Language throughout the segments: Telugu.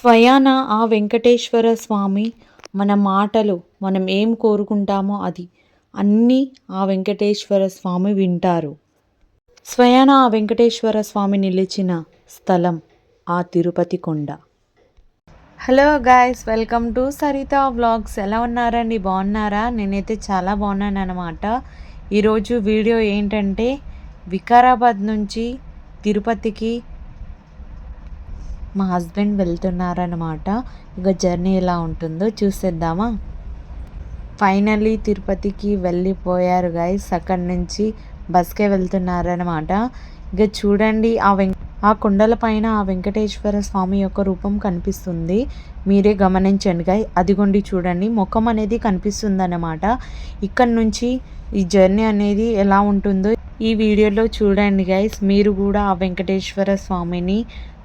స్వయాన ఆ వెంకటేశ్వర స్వామి మన మాటలు మనం ఏం కోరుకుంటామో అది అన్నీ ఆ వెంకటేశ్వర స్వామి వింటారు. స్వయాన ఆ వెంకటేశ్వర స్వామి నిలిచిన స్థలం ఆ తిరుపతి కొండ. Hello guys welcome to Saritha vlogs. ఎలా ఉన్నారండి? బాగున్నారా? నేనైతే చాలా బాగున్నాను అనమాట ఈరోజు వీడియో ఏంటంటే వికారాబాద్ నుంచి తిరుపతికి మా హస్బెండ్ వెళ్తున్నారనమాట ఇక జర్నీ ఎలా ఉంటుందో చూసేద్దామా? ఫైనలీ తిరుపతికి వెళ్ళిపోయారు గైస్ అక్కడి నుంచి బస్కే వెళ్తున్నారనమాట ఇక చూడండి ఆ వెం ఆ కొండల పైన ఆ వెంకటేశ్వర స్వామి యొక్క రూపం కనిపిస్తుంది. మీరే గమనించండి గాయ్. అదిగోండి చూడండి ముఖం అనేది కనిపిస్తుందన్నమాట. ఇక్కడ నుంచి ఈ జర్నీ అనేది ఎలా ఉంటుందో ఈ వీడియోలో చూడండి గైస్ మీరు కూడా ఆ వెంకటేశ్వర స్వామిని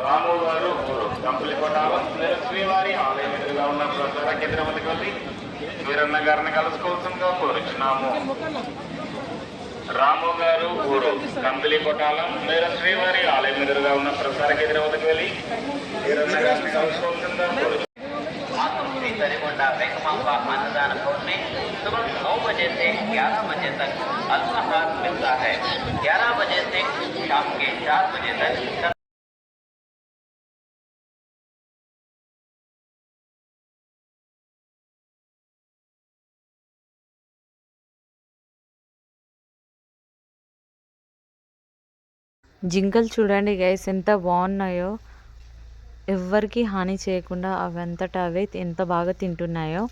రాము గారు. ఊరు శ్రీవారి ఆలయం ఎదురుగా ఉన్న ప్రసార కేంద్రం వద్దకు వెళ్ళి వీరన్న గారిని కలుసుకోవాల్సిందిగా కోరుచున్నాము. రాము గారు ఊరు కంపిలి కొట్టాలం మీరు శ్రీవారి ఆలయం ఎదురుగా ఉన్న ప్రసార కేంద్రం వద్దకు వెళ్ళి వీరన్న గారిని కలుసుకోవాల్సిందిగా కోరుచున్నాము श्री तरीकोंडा बैंक मांपा अन्नदान भवन में सुबह नौ बजे से ग्यारह बजे तक अल्पाहार मिलता है ग्यारह बजे से शाम के चार बजे तक జింకలు చూడండి గైస్ ఎంత బాగున్నాయో. ఎవ్వరికి హాని చేయకుండా అవంతటా అవే ఎంత బాగా తింటున్నాయో.